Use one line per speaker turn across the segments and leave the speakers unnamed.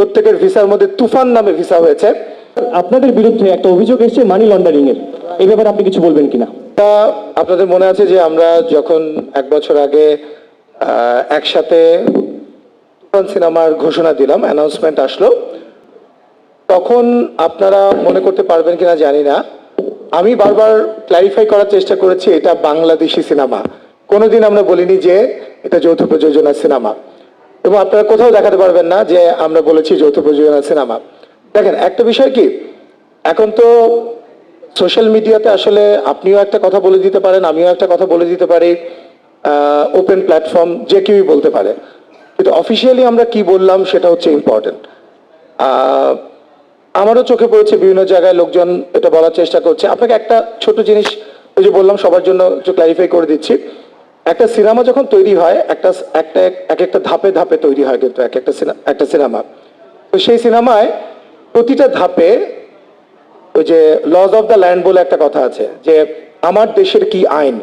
প্রত্যেকের ভিসার মধ্যে তুফান নামে ভিসা হয়েছে।
আপনাদের বিরুদ্ধে একটা অভিযোগ এসেছে মানি লন্ডারিং এর এই ব্যাপারে আপনি কিছু বলবেন কিনা?
তা আপনাদের মনে আছে যে আমরা যখন এক বছর আগে একসাথে তুফান সিনেমার ঘোষণা দিলাম অ্যানাউন্সমেন্ট আসলো তখন আপনারা মনে করতে পারবেন কিনা জানি না। আমি বারবার ক্ল্যারিফাই করার চেষ্টা করেছি এটা বাংলাদেশি সিনেমা। কোনোদিন আমরা বলিনি যে এটা যৌথ প্রযোজনা সিনেমা। এবং আপনারা কোথাও দেখাতে পারবেন না যে আমরা বলেছি যৌথ প্রযোজনা সিনেমা। দেখেন, একটা বিষয় কি? এখন তো সোশ্যাল মিডিয়াতে আসলে আপনিও একটা কথা বলে দিতে পারেন, আমিও একটা কথা বলে দিতে পারি ওপেন প্ল্যাটফর্ম যে কেউই বলতে পারে। কিন্তু অফিসিয়ালি আমরা কি বললাম সেটা হচ্ছে ইম্পর্টেন্ট আমারও চোখে পড়েছে বিভিন্ন জায়গায় লোকজন এটা বলার চেষ্টা করছে। আপনাকে একটা ছোট জিনিস ওই যে বললাম, সবার জন্য একটু ক্লারিফাই করে দিচ্ছি। একটা সিনেমা যখন তৈরি হয়, একটা একটা, এক একটা ধাপে ধাপে তৈরি হয় কিন্তু এক একটা একটা সিনেমা। তো সেই সিনেমায় প্রতিটা ধাপে ওই যে লজ অফ দ্য ল্যান্ড বলে একটা কথা আছে, যে আমার দেশের কি আইন?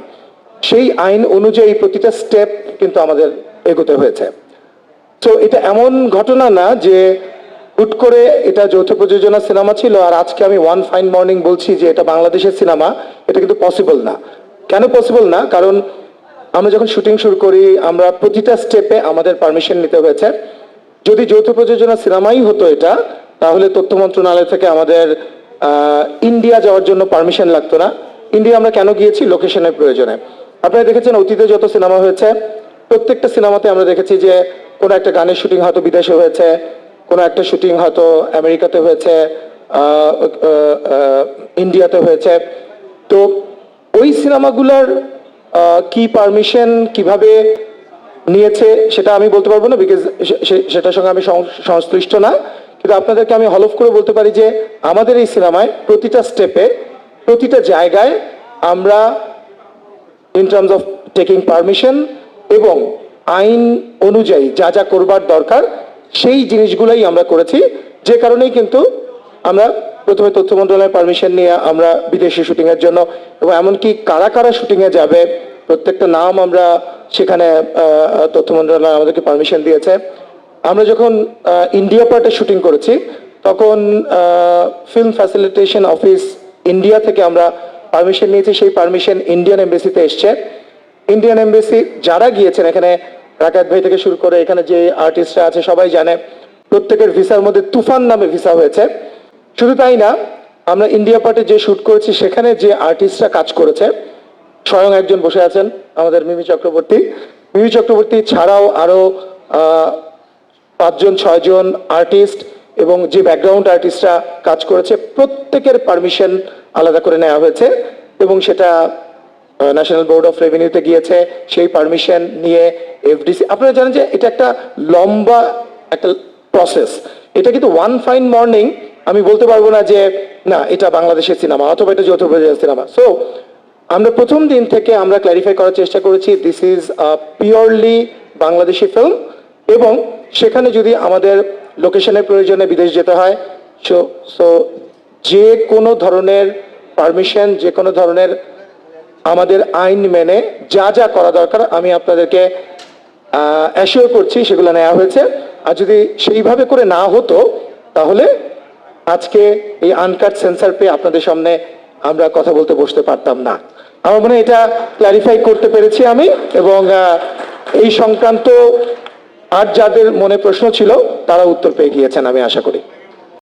সেই আইন অনুযায়ী প্রতিটা স্টেপ কিন্তু আমাদের এগোতে হয়েছে। তো এটা এমন ঘটনা না যে হুট করে এটা যৌথ প্রযোজনা সিনেমা ছিল আর আজকে আমি ওয়ান ফাইন মর্নিং বলছি যে এটা বাংলাদেশের সিনেমা, এটা কিন্তু পসিবল না। কেন পসিবল না? কারণ আমরা যখন শুটিং শুরু করি, আমরা প্রতিটা স্টেপে আমাদের পারমিশন নিতে হয়েছে। যদি যৌথ প্রযোজনা সিনেমাই হতো এটা, তাহলে তথ্য মন্ত্রণালয় থেকে আমাদের ইন্ডিয়া যাওয়ার জন্য পারমিশন লাগতো না। ইন্ডিয়া আমরা কেন গিয়েছি? লোকেশনের প্রয়োজনে। আপনারা দেখেছেন অতীতে যত সিনেমা হয়েছে, প্রত্যেকটা সিনেমাতে আমরা দেখেছি যে, কোনো একটা গানের শুটিং হয়তো বিদেশে হয়েছে, কোনো একটা শুটিং হয়তো আমেরিকাতে হয়েছে ইন্ডিয়াতে হয়েছে। তো ওই সিনেমাগুলোর কি পারমিশন কীভাবে নিয়েছে সেটা আমি বলতে পারব না বিকজ সেটার সঙ্গে আমি সংশ্লিষ্ট না। কিন্তু আপনাদেরকে আমি হলফ করে বলতে পারি যে আমাদের এই সিনেমায় প্রতিটা স্টেপে প্রতিটা জায়গায় আমরা in terms of taking permission এবং আইন অনুযায়ী যা যা করবার দরকার, সেই জিনিসগুলোই আমরা করেছি। যে কারণেই কিন্তু আমরা প্রথমে তথ্য মন্ত্রণালয়ের পারমিশন নিয়ে আমরা বিদেশি শুটিংয়ের জন্য এবং এমনকি কারা কারা শুটিংয়ে যাবে, প্রত্যেকটা নাম আমরা সেখানে তথ্য মন্ত্রণালয় আমাদেরকে পারমিশন দিয়েছে। আমরা যখন ইন্ডিয়া পার্টে শুটিং করেছি, তখন ফিল্ম ফ্যাসিলিটেশন অফিস ইন্ডিয়া থেকে আমরা পারমিশন নিয়েছি। সেই পারমিশন ইন্ডিয়ান এমবেসিতে এসছে। ইন্ডিয়ান এমবেসি যারা গিয়েছেন এখানে, রাকাত ভাই থেকে শুরু করে এখানে যে আর্টিস্টরা আছে, সবাই জানে। প্রত্যেকের ভিসার মধ্যে তুফান নামে ভিসা হয়েছে। শুধু তাই না আমরা ইন্ডিয়া পার্টে যে শুট করেছি সেখানে যে আর্টিস্টরা কাজ করেছে স্বয়ং একজন বসে আছেন আমাদের মিমি চক্রবর্তী। মিমি চক্রবর্তী ছাড়াও আরও আহ, পাঁচজন ছয়জন আর্টিস্ট এবং যে ব্যাকগ্রাউন্ড আর্টিস্টরা কাজ করেছে প্রত্যেকের পারমিশন আলাদা করে নেওয়া হয়েছে এবং সেটা ন্যাশনাল বোর্ড অফ রেভিনিউতে গিয়েছে। সেই পারমিশন নিয়ে এফডিসি আপনারা জানেন যে এটা একটা লম্বা একটা প্রসেস এটা কিন্তু ওয়ান ফাইন মর্নিং আমি বলতে পারব না যে, না, এটা বাংলাদেশের সিনেমা অথবা এটা যৌথ সিনেমা। সো আমরা প্রথম দিন থেকে আমরা ক্ল্যারিফাই করার চেষ্টা করেছি this is purely Bangladeshi film এবং সেখানে যদি আমাদের লোকেশনের প্রয়োজনে বিদেশ যেতে হয় সো সো যে কোনো ধরনের পারমিশন যে কোনো ধরনের আমাদের আইন মেনে যা যা করা দরকার, আমি আপনাদেরকে অ্যাসিওর করছি সেগুলো নেওয়া হয়েছে। আর যদি সেইভাবে করে না হতো, তাহলে আজকে এই আনকাট সেন্সার পেয়ে আপনাদের সামনে আমরা কথা বলতে বসতে পারতাম না। আমার মনে এটা ক্লারিফাই করতে পেরেছি আমি এবং এই সংক্রান্ত আর যাদের মনে প্রশ্ন ছিল তারা উত্তর পেয়ে গিয়েছেন আমি আশা করি।